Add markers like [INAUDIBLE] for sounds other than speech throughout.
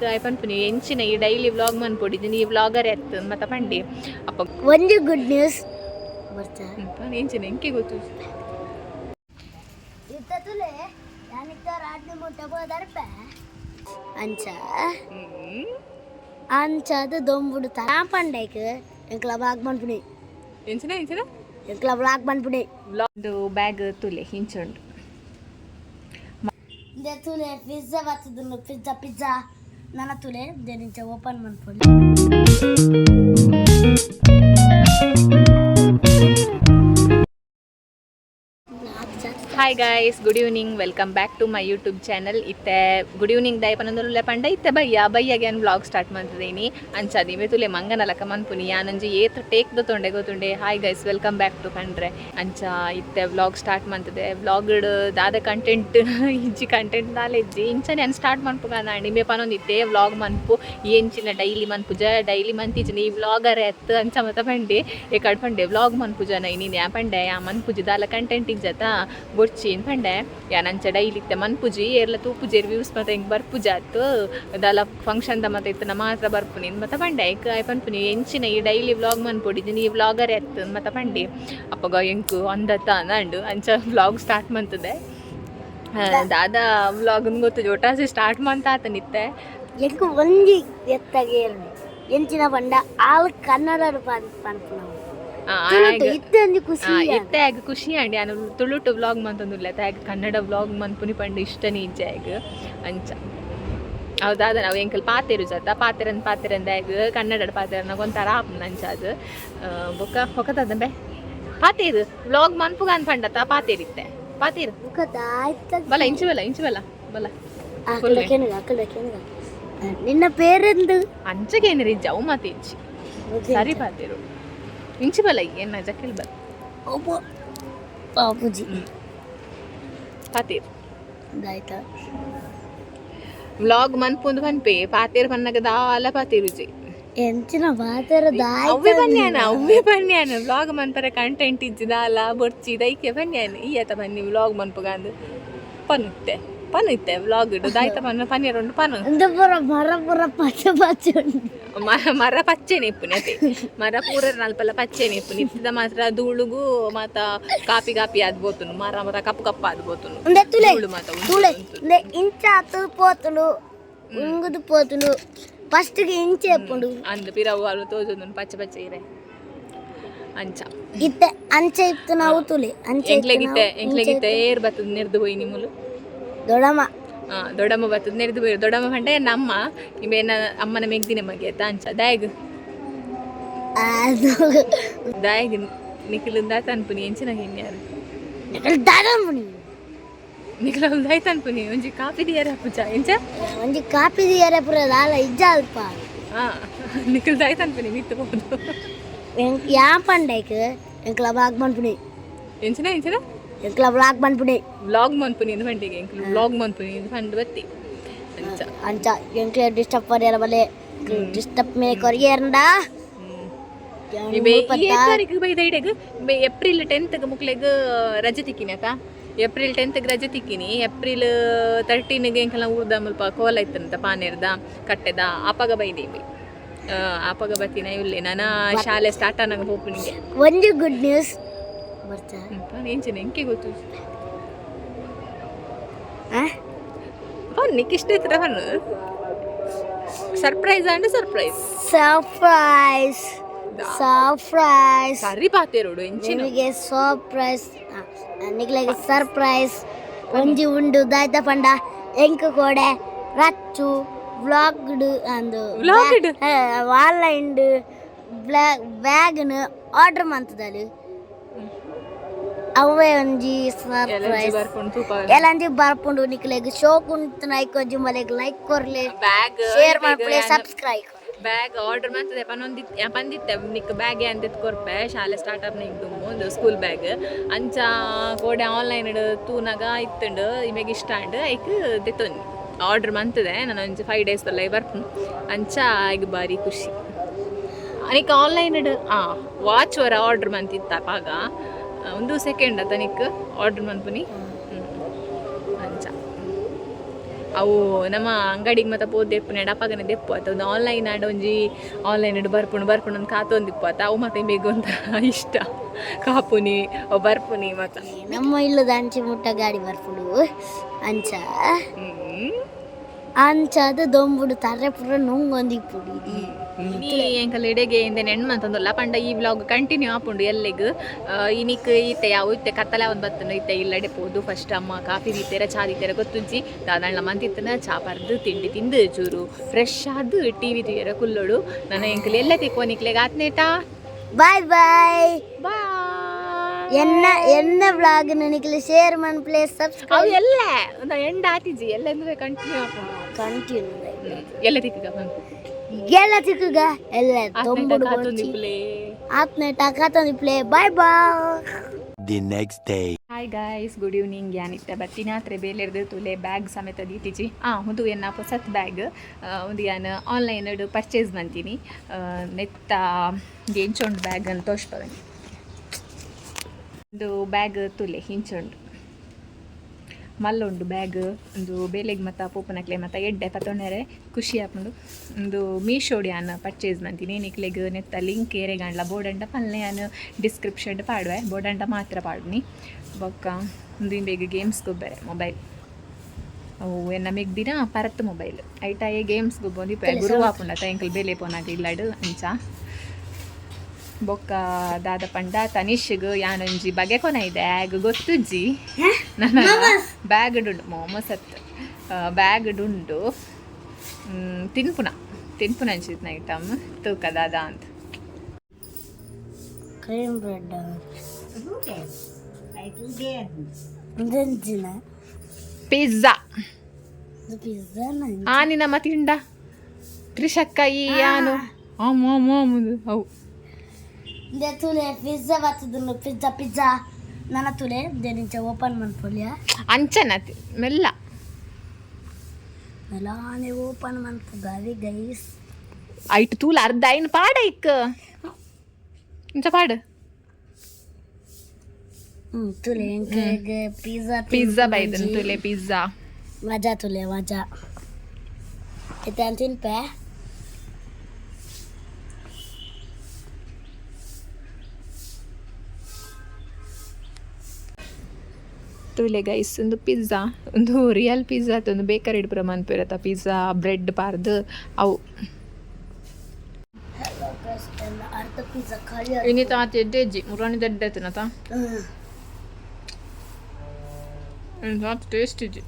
ಪನ್ಪುನಿ ಎಂಚಿನ ಈ daily vlog ಮನ್ಪೊಡಿದ್ದೀನಿ ಈ ವ್ಲಾಗರ್ ಎತ್ತ ಮತ್ತ ಪಂಡಿ. ಅಪ್ಪ. ಒಂದು ಗುಡ್ ನ್ಯೂಸ್ ಎಂಚಿನ ಎಂಕೆ ಗೊತ್ತು? ಅಂಚ. ಅಂಚದ ದೊಂಬುಡು ತಾ ಪಂಡೈಕ್ ಎಂಕ್ಲ ವ್ಲಾಗ್ ಬಂದ್ಬಿಡಿ. ಎಂಚಿನ ಎಂಚಿನ ಎಂಕ್ಲ ಬ್ಲಾಗ್ ಬಂದ್ಬಿಡಿ. ವ್ಲಾಗ್ ಬ್ಯಾಗ್ ತುಲೆ ಹಿಂಚುಂಡು. ತುಲೆ ಪಿಜ್ಜಾ ಬರ್ತದನ್ನು ಪಿಜ್ಜಾ ಪಿಜ್ಜಾ ನನ್ನ ತುಲೆ ದೇನಿಂಚ ಓಪನ್ ಮಾಡ್ಕೊಳ್ಳಿ hi guys good evening welcome back to my YouTube channel ಇತ್ತೆ ಗುಡ್ ಈವ್ನಿಂಗ್ ದಯ ಪನೊಂದುಲ್ಲ ಪಂಡ. ಇತ್ತೆ ಬಯ್ಯ ಬಯ್ಯಗೆ ಅಗೇನ್ ವ್ಲಾಗ್ ಸ್ಟಾರ್ಟ್ ಮಾಡ್ತಿದ್ದೀನಿ ಅಂಚಾದಿ ತುಲೆ ಮಂಗನಲಕ ಮನ್ಪುನಿ ಯಾನಂಜಿ ಏತ್ ಟೇಕ್ ದ ತೊಂಡೆ ಗೊತ್ತುಂಡೆ hi guys welcome back to ಕಂಡ್ರೆ ಅಂಚ, ಇತ್ತೆ ವ್ಲಾಗ್ ಸ್ಟಾರ್ಟ್ ಮಾಡ್ತದೆ. ವ್ಲಾಗ್ ದಾದ ಕಂಟೆಂಟ್ ಇಂಚಿ ಕಂಟೆಂಟ್ ನಾಲೆ ಇಜ್ಜಿ. ಇಂಚ ನಾನು ಸ್ಟಾರ್ಟ್ ಮನ್ಪು ಕಾಣಿ ಮೇ ಪನೊಂದು ಇತ್ತೆ ವ್ಲಾಗ್ ಮನ್ಪು ಎಂಚಿನ ಡೈಲಿ ಮನ್ಪುಜ ಡೈಲಿ ಮಂತಿಜಿನ ಈ ವ್ಲಾಗರ್ ಎತ್ತು ಅಂಚ ಮತ ಪಂಡೆ. ಏ ಕಡ್ಪಂಡೆ ವ್ಲಾಗ್ ಮನ್ಪುಜನ ನೀನು ಯಾ ಪಂಡೆ ಯಾ ಮನ್ಪುಜ ದಾಲ ಕಂಟೆಂಟ್ ಇಜ್ಜತ ಬೊಡ್ಚಿನ್ ಪಂಡೆ ಯಾ ನಂಚ ಡೈಲಿ ಇತ್ತೆ ಮನ್ಪುಜಿ ಏರ್ಲ ತೂಪುಜೇರ್ ವ್ಯೂಸ್ ಮತ್ತೆ ಹಿಂಗೆ ಬರ್ಪುಜ ಆತು ಅದಲ್ಲ ಫಂಕ್ಷನ್ ದ ಮತ್ತೆ ನಮ್ಮ ಮಾತ್ರ ಬರ್ಪುನಿ ಮತ ಪಂಡೆ ಐಕ್ ಐ ಪನ್ಪುನಿ ಎಂಚಿನ ಈ ಡೈಲಿ ವ್ಲಾಗ್ ಮನ್ಪೊಡಿದ್ದೀನಿ ಈ ವ್ಲಾಗರ್ ಎತ್ತು ಮತ ಪಂಡಿ ಅಪ್ಪಗ ಎಂಕು ಒಂದತ್ತ ಅಂದು ಅಂಚ ವ್ಲಾಗ್ ಸ್ಟಾರ್ಟ್ ಮಂತದೆ ದಾದ ವ್ಲಾಗ್ ಗೊತ್ತು ಜೋಟಾಸಿ ಸ್ಟಾರ್ಟ್ ಮಂತ ಆತನಿತ್ತೆ ಎಂಕು ಒಂಜಿ ಎತ್ತಗೆ ಎಂಚಿನ ಪಂಡ ಆಲ್ ಕನ್ನಡ ಪನ್ಪು ನಾವು ಇತ್ತೆ ಆಗ ಖುಷಿ ಅಂಡಿ ನಾನು ತುಳುಟು ವ್ಲಾಗ್ ಮಂತಂದುಲ್ಲ ಆಗ ಕನ್ನಡ ವ್ಲಾಗ್ ಮನ್ಪುನಿ ಪಂಡ ಇಷ್ಟನೇ ಇಜ್ಜೆ ಆಗ ಅಂಚ. ಹೌದಾದ ನಾವು ಎಂಕಲ್ ಪಾತೆರು ಜತ ಪಾತೆರನ್ ಪಾತೆರಂದ ಆಗ ಕನ್ನಡ ಪಾತೆರನ ಒಂಥರ ಆಪುನ ಅಂಚ ಅದು. ಬೊಕ್ಕ ಹೊಕತದ ಬೆ? ಪಾತೇರು ವ್ಲಾಗ್ ಮನ್ಪುಗ ಅನ್ಪಂಡತ ಪಾತೇರಿತ್ತೆ ಪಾತೇರು ಬಲ ಇಂಚು ಬಲ ಇಂಚು ಬಲ ಬಲ. ನಿನ್ನ ಪೇರೆಂದು? ಅಂಚಗೇನಿರಿ ಜೌ ಮಾತಿ ಇಂಚಿ ಸರಿ ಪಾತೇರು. ಇಂಚು ಬಲ ಏನ ಜಕ್ಕಿಲ್ ಬಲ ಒಬ್ಬ ಬಾಬುಜಿ ಪಾತೇರು. ಆಯ್ತಾ ವ್ಲಾಗ್ ಮನ್ಪುಂದು ಪನ್ಪೆ ಪಾತೇರು ಪನ್ನಗ ದಾಲ ಪಾತೇರುಜಿ ಎಂಚಿನ ಬಾತರ ಅವ್ವೆ ಬನ್ಯಾನ ಅವ್ವೆ ಬನ್ಯಾನ. Vlog ಮನ್ಪರೆ content ಇಜ್ಜಿದಾಲ ಬೊರ್ಚಿ ದೈಕೆ ಬನ್ಯಾನ. ಈಯತ ಬನ್ನಿ ವ್ಲಾಗ್ ಮನ್ಪುಗಾಂದು. ಪನ್ನುತ್ತೆ. ಪನ್ನುತ್ತೆ ವ್ಲಾಗ್ ಇಡು ದಾಯ್ತ ಪನ್ನ ಪನ್ನೀರುಂಡು ಪನ್ನು ಅಂದ ಪುರ ಮರ ಪುರ ಪಚ್ಚ ಪಚ್ಚ ಉಂಟು ಮ- ಮರ ಪಚ್ಚೆ ನೆಪ್ಪುನಿ ಅತೆ ಮರ ಪೂರ ನಲ್ಪಲ್ಲ ಪಚ್ಚೆ ನೆಪ್ಪುನಿ ಇತ್ತಿದ ಮಾತ್ರ ಧೂಳುಗು ಮಾತ ಕಾಪಿ ಕಾಪಿ ಆದ್ಬೋತುನು ಮರ ಮಾತ ಕಪ್ಪು ಕಪ್ಪ ಆದ್ಬೋತುನು ఉండే తులే ధూళు మాత ఉంటు తులే ఉంటు. ఉండే ఇంచాతు పోతులు ఉంగుదు పోతులు ఫస్ట్ కి ఇంచే చెప్పుడు ಅಂದು ಪಿರವು ಅವು ತೋಜೊಂದು ಪಚ್ಚೆ ಪಚ್ಚೆ ಇರೆ ಅಂಚ ఇత్తే అంచె ఇస్తున్నావు తులే అంచె ಎಂಕ್ಲೆಗಿತ್ತೆ ಎಂಕ್ಲೆಗಿತ್ತೆ ಏರ್ ಬತ್ತದ ನೆರ್ದು ಹೋಯಿ ನಿಮ್ಮಲು ದೊಡಮ್ಮ. ದೊಡಮ್ಮ ಬರ್ತದ. ನೆರೆದು ದೊಡಮ್ಮ ಪಂಡ ನಮ್ಮ ಇವೇನ ಅಮ್ಮನ ಮೆಗ್ದಿನ ನಿಮಗೆ ತಾಂಚ ದಾಯಗ್. ದಾಯಗ್. ನಿಖಿಲಿಂದ ತನ್ಪುನಿ ಎಂಚಿನ ಹಿನ್ಯಾರು ನಿಖಿಲವ್ ದಾಯ್ ತನ್ಪುನಿ ಒಂಜಿ ಕಾಪಿ ದಿಯರ ಪೂಜ? ಎಂಚ? ಒಂಜಿ ಕಾಪಿ ದಿಯರ ಪೂರ ದಾಲ ಇಜ್ಜ ಅಲ್ಪ. ಹಾ ನಿಖಿಲ್ ದಾಯ್ ತನ್ಪುನಿ ಮಿತ್ತು ಹೋದು. ಯಾ ಪಂಡೈಕ್ ಎಂಕ್ಲ ಬಾಗ್ ಮನ್ಪುನಿ ಎಂಚಿನ ಎಂಚಿನ? ಎಂಕ್ಲ ವ್ಲಾಗ್ ಮನ್ಪುನಿ ವ್ಲಾಗ್ ಮನ್ಪುನಿ ಇಂದು ಪಂಡಿಗೆ ಎಂಕ್ಲು ವ್ಲಾಗ್ ಮನ್ಪುನಿ ಇಂದು ಪಂಡು ಬತ್ತಿ. ಅಂಚ. ಅಂಚ ಎಂಕ್ಲ ಡಿಸ್ಟರ್ಬ್ ಪರಿಯರ ಬಲೆ ಡಿಸ್ಟರ್ಬ್ ಮೇ ಕೊರಿಯರ್ಂಡ ಏಪ್ರಿಲ್ ಟೆಂತ್ಗೆ ಮುಕ್ಲೆಗೆ ರಜೆ ತಿಕ್ಕಿನಿ ಅಕ್ಕ. ಏಪ್ರಿಲ್ ಟೆಂತ್ಗೆ ರಜೆ ತಿಕ್ಕಿನಿ. ಏಪ್ರಿಲ್ ತರ್ಟೀನ್ಗೆ ಎಂಕಲ ಊರ್ದ ಮುಲ್ಪ ಕೋಲ ಇತ್ತಂತ ಪಾನೇರ್ದ ಕಟ್ಟೆದ. ಆಪಾಗ ಬೈದೇವಿ ಆಪಾಗ ಬತ್ತಿನ ಇವ್ಲಿ ನಾನು ಶಾಲೆ ಸ್ಟಾರ್ಟ್ ಅನ್ನಂಗೆ ಹೋಗ್ಬಿಡಿ ಒಂದು ಗುಡ್ ನ್ಯೂಸ್ ಬರ್ತಾ? ಎಂಚಿನ ಎಂಕೆ ಗೊತ್ತು? ನಿಕ್ ಇಷ್ಟ ಬನ್ನು ಸರ್ಪ್ರೈಸ್ ಅಂದ್ರೆ ಸರ್ಪ್ರೈಸ್ ಸರ್ಪ್ರೈಸ್ ಸರ್ಪ್ರೈಸ್ ಸರಿ ಪಾತೇರೋಡು ಎಂಚಿನ ನಿಮಗೆ ಸರ್ಪ್ರೈಸ್ ನಿಗ್ಲೆಗೆ ಸರ್ಪ್ರೈಸ್ ಒಂಜಿ ಉಂಡು ದಾಯ್ತ ಪಂಡ ಎಂಕ್ ಕೋಡೆ ರಚ್ಚು ವ್ಲಾಗ್ಡ್ ಅಂದು Vlogged? ಆನ್ಲೈನ್ ಬ್ಯಾಗ್ನ ಆರ್ಡರ್ ಮಂತದಲ್ಲಿ. ಅವೇ ಒಂಜಿ సర్ప్రైజ్ ಸರ್ಪ್ರೈಸ್ ಎಲಂಜಿ ಬರ್ಪುಂಡು ನಿಕ್ಲೆಗ್ ಶೋಕ್ ಉಂಟು ನೈಕ್ ಒಂಜಿ ಮಲೆಗ್ ಲೈಕ್ ಕೊರ್ಲೆ. ಬ್ಯಾಗ್ ಶೇರ್ ಮಾಡ್ಕೊಳ್ಳಿ ಸಬ್ಸ್ಕ್ರೈಬ್ ಬ್ಯಾಗ್ ಆರ್ಡರ್ ಮಾಡ್ತದೆ. ಪನ್ನೊಂದಿತ್ ಪಂದಿತ್ತೆ. ನಿಕ್ ಬ್ಯಾಗ್ ಅಂತ ಕೊರ್ಪೆ. ಶಾಲೆ ಸ್ಟಾರ್ಟ್ ಅಪ್ ನಿಂಗ್ ಒಂದು ಸ್ಕೂಲ್ ಬ್ಯಾಗ್ ಅಂಚ ಕೋಡೆ ಆನ್ಲೈನ್ ತೂನಾಗ ಇತ್ತುಂಡು. ಇಮೇಗೆ ಇಷ್ಟ ಅಂಡ್ ಐಕ್ ತೆತ್ತೊಂದು ಆರ್ಡರ್ ಮಂತದೆ. ನಾನು ಒಂಚು ಫೈವ್ ಡೇಸ್ ಅಲ್ಲ ಬರ್ಪು ಅಂಚ ಈಗ ಬಾರಿ ಖುಷಿ. ಅನಿಕ್ ಆನ್ಲೈನ್ ಆ ವಾಚ್ ವರ ಆರ್ಡರ್ ಮಂತಿತ್ತ ಪಾಗ ಒಂದು ಸೆಕೆಂಡ್ ತನಿಕ್ ಆರ್ಡರ್ ಮನ್ಪುನಿ. ಅಂಚ ಅವು ನಮ್ಮ ಅಂಗಡಿಗೆ ಮತ್ತೆ ಪೋದ್ ದೆಪ್ಪು ನೆಡಪಾಗನೆ ದೆಪ್ಪು ಆತ ಒಂದು ಆನ್ಲೈನ್ ಆಡ ಒಂಜಿ ಆನ್ಲೈನ್ ಇಡು ಬರ್ಪುಣು ಬರ್ಪುಣು ಅಂತ ಕಾತೊಂದಿಪ್ಪು ಆತ ಅವು ಮತ್ತೆ ಬೇಗ ಅಂತ [LAUGHS] ಇಷ್ಟ. ಕಾಪುನಿ ಅವು ಬರ್ಪುನಿ ಮತ್ತೆ. ನಮ್ಮ ಇಲ್ಲದ ಅಂಚೆ ಮುಟ್ಟ ಗಾಡಿ ಬರ್ಪುಡು. ಅಂಚ. ಅಂಚದ ದೊಂಬುಡು ತರ್ರೆ ಪುರ ನುಂಗೊಂದಿ ಪುಡಿ. ಇನಿ ಎಂಕಲ್ ಎಡೆಗೆ ಇಂದೆ ನೆಣ್ಮಂತಂದಲ್ಲ. ಪಂಡ ಈ ವ್ಲಾಗ್ ಕಂಟಿನ್ಯೂ ಆಪುಂಡು ಎಲ್ಲಿಗ್. ಇನಿಕ್ ಈತೆ ಯಾವ ಇತ್ತೆ ಕತ್ತಲ ಒಂದು ಬತ್ತನ ಇತ್ತೆ ಇಲ್ಲಡೆ ಪೋದು. ಫಸ್ಟ್ ಅಮ್ಮ ಕಾಫಿ ದೀತೆರ ಚಾ ದೀತೆರ ಗೊತ್ತುಜ್ಜಿ ದಾದಣ್ಣ ಮಂತಿತ್ತನ ಚಾ ಪರ್ದು ತಿಂಡಿ ತಿಂದು ಚೂರು ಫ್ರೆಶ್ ಆದು ಟಿವಿ ತೀರ ಕುಲ್ಲೋಡು ನನ್ನ ಎಂಕಲ್ ಎಲ್ಲ ತಿಕ್ಕೋನಿಕ್ಲೆಗ್ ಆತ್ನೇಟಾ? ಬಾಯ್ ಬಾಯ್ ಎನ್ನ ಎನ್ನ ಬ್ಲಾಗ್ ನನಗೆ ಶೇರ್ ಮನ್ ಪ್ಲೇಸ್ ಅವು ಸಬ್ಸ್ಕ್ರೈಬ್ ಎಲ್ಲ. ಒಂದು ಎಂಡ್ ಆತಿಜಿ ಎಲ್ಲ ಅಂದ್ರೆ ಕಂಟಿನ್ಯೂ ಆಪುಂಡು ಕಂಟಿನ್ಯೂ ಎಲ್ಲ ತಿಕ್ಕ ಎಲ್ಲ ತಿಕ್ಕುಗ ಎಲ್ಲ ದೊಂಬುಡು ಕಾತೊಂದಿಪ್ಲೆ ಆತ್ನೆ ಟಾಕಾತಂದಿ play bye bye the next day hi guys good evening ಯಾನಿತ್ತ ಬತ್ತಿನ ಹತ್ರ ಬೇಲೆರ್ದು ತುಲೆ ಬ್ಯಾಗ್ ಸಮೇತ ದೀತಿಜಿ ಹಾಂ ಒಂದು ಎನ್ನ ಹೊಸತ್ ಬ್ಯಾಗ್ ಒಂದು ಯಾನ್ ಆನ್ಲೈನ್ ಪರ್ಚೇಸ್ ಮಂತೀನಿ ನೆತ್ತ ಗೇಂಚೊಂಡು ಬ್ಯಾಗ್ ಅಂತ ತೋರಿಸ್ಪವೆ ಒಂದು ಬ್ಯಾಗ್ ತುಲೆ, ಹಿಂಚೊಂಡು. ಮಲ್ಲೊಂಡು ಬ್ಯಾಗ್ ಒಂದು ಬೇಲೆಗ್ ಮತ್ತು ಪೂಪನಕ್ಲೆ ಮತ್ತು ಎಡ್ಡೆ ಪತ್ತೊಂಡರೆ ಖುಷಿ ಆಪುಂಡು. ಒಂದು ಮೀಶೋಡಿ ಆನ್ ಪರ್ಚೇಸ್ ಮಾಡ್ತೀನಿ ನಿಕ್ಲೆಗ್ ನೆತ್ತ ಲಿಂಕ್ ಏರೆಗಾಂಡ್ಲ ಬೋಡಂಡ ಪಲ್ಲೆ ಆನ್ ಡಿಸ್ಕ್ರಿಪ್ಷನ್ ಪಾಡುವೆ ಬೋಡಂಡ ಮಾತ್ರ ಪಾಡ್ನಿ. ಬೊಕ್ಕ ಒಂದು ಬೇಗ ಗೇಮ್ಸ್ ಗೊಬ್ಬರೆ ಮೊಬೈಲ್ ಅವು ನಮಗೆ ಮೆಗ್ದಿನ ಪರತ್ ಮೊಬೈಲ್ ಐಟಾಯೇ ಗೇಮ್ಸ್ ಗೊಬ್ಬೊಂದು ಗುರು ಆಪುಂಡ ತಯಂಕಲ್ ಬೇಲೆ ಪೋನಾಗ ಇಲ್ಲಡು ಅಂಚ. ಬೊಕ್ಕ ದಾದ ಪಂಡ ತನಿಷ್ಗ್ ಯಾನೊಂಜಿ ಬಗೆ ಕೊನ ಇದೆ ಆಗ್ ಗೊತ್ತುಜ್ಜಿ? ನನ್ನ ಬ್ಯಾಗ್ ಡುಂಡು ಮೊಮಸತ್ ಬ್ಯಾಗ್ ಡುಂಡು ತಿನ್ಪುನ. ತಿನ್ಪುನ ಅಂಚಿತ್ನ ಐಟಮ್ ತೂಕ ದಾದ ಅಂತ. Cream bread pizza. ಆನಿನ ಆನಿ ನಮ್ಮ ತಿಂಡ. ತ್ರಿಶಕ್ಕ ಈ ಯಾನು ಆಮ್ ಆಮ್ ಆಮ್ ಅಂದು. ಅವು. ದೆ ತುಲೆ ಪಿಜ್ಜಾ ಬರ್ತದನ್ನು ಪಿಜ್ಜಾ ಪಿಜ್ಜಾ ನನ್ನ ತುಲೆ ದೇನಿಂಚ ಓಪನ್ ಮಾಡ್ಕೊಳ್ಯ ಅಂಚನ ಮೆಲ್ಲ ಮೆಲಾನೆ ಓಪನ್ ಮಾಡ್ಕೊಗಾವಿ ಗೈಸ್ ಐಟ್ ತೂಲ ಅರ್ಧ ಐನ್ ಪಾಡ ಇಕ್ ಇಂಚ ಪಾಡು ಹ್ಮ್ ತುಲೆ ಪಿಜ್ಜಾ ಪಿಜ್ಜಾ ಬೈದನ್ ತುಲೆ ಪಿಜ್ಜಾ ಮಜಾ ತುಲೆ ಮಜಾ ಇತ್ತೆ ಅಂತ ತಿನ್ಪೆ ತುಲೆ ಗೈಸ್ ಒಂದು ಪಿಜ್ಜಾ ಒಂದು ರಿಯಲ್ ಪಿಜ್ಜಾ ಒಂದು ಬೇಕರಿ ಪ್ರಮಾಣ ಪೇರತ್ತ ಪಿಜ್ಜಾ ಬ್ರೆಡ್ ಪಾರ್ದು ಅವು. ಇನ್ನಿತ ಆತ ಎಡ್ಡೆಜ್ಜಿ ಮುರಾಣಿ ದಡ್ಡ ತಿನ್ನತ ಆತ ಟೇಸ್ಟ್ ಇಜ್ಜಿ.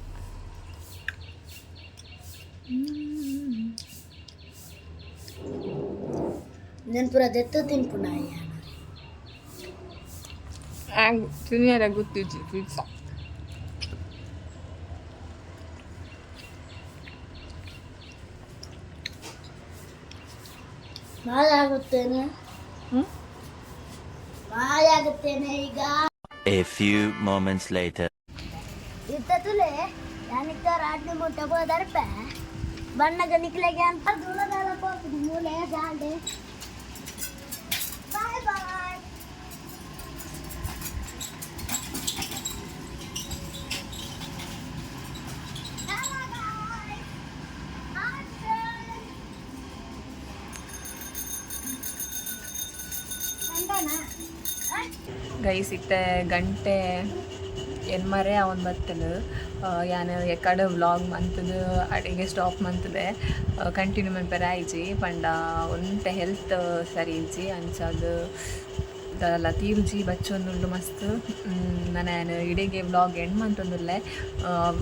ನೆನ್ಪುರ ದೆತ್ತ ತಿನ್ಪುನ ಆಗ ತಿನ್ಯಾರ ಗೊತ್ತಿಜ್ಜಿ ಪಿಜ್ಜಾ ಮಾಯ ಆಗುತ್ತೇನೆ ಹ್ಮ್? ಮಾಯ ಆಗುತ್ತೇನೆ ಈಗ A few moments later. ಇದ್ದತುಲೆ ಯಾನಿಕ್ಕ ರಾಡ್ನಿ ಮುಟ್ಟ ಹೋದರ್ಪೆ ಬಣ್ಣಗ ನಿಕ್ಲೆಗೆ ಅಂತ ದೂರದಾಲ ಹೋಗ್ತೀನಿ ಮೂಲೆ ಜಾಲ್ಡೆ ಗೈಸ್, ಇತ್ತೆ ಗಂಟೆ ಎನ್ಮರೆ ಅವನ್ ಬತ್ತಲು ಯಾನು ಎಕ್ಕಡೆ ವ್ಲಾಗ್ ಮಂತದು, ಅಡಿಗೆ ಸ್ಟಾಪ್ ಮಂತದೆ. ಕಂಟಿನ್ಯೂ ಮನ್ಪೆರ ಆಯ್ಜಿ ಪಂಡ ಒಂತೆ ಹೆಲ್ತ್ ಸರಿ ಇಜ್ಜಿ, ಅಂಚದು ದಾಲ ತೀರ್ಜಿ ಬಚ್ಚೊಂದುಂಡು ಮಸ್ತ್. ನಾನು ಇಡೆಗೆ ವ್ಲಾಗ್ ಎಂಡ್ ಮಂತೊಂದುಲ್ಲೆ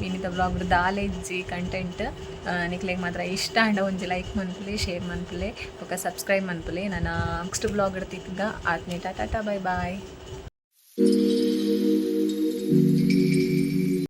ಇನ್ನಿತ ವ್ಲಾಗ್ ದಾಲೆಜ್ಜಿ ಕಂಟೆಂಟ್ ನಿಕ್ಲೆಗ್ ಮಾತ್ರ ಇಷ್ಟ ಅಂಡ ಒಂಜಿ ಲೈಕ್ ಮನ್ಪುಲೆ ಶೇರ್ ಮನ್ಪುಲೆ ಬೊಕ ಸಬ್ಸ್ಕ್ರೈಬ್ ಮನ್ಪುಲೆ. ನಾನು ನೆಕ್ಸ್ಟ್ ವ್ಲಾಗ್ ಇಡ್ತಿದ್ದ ಆತ್ಮೀಯ ಟಾಟಾ ಬೈ ಬಾಯ್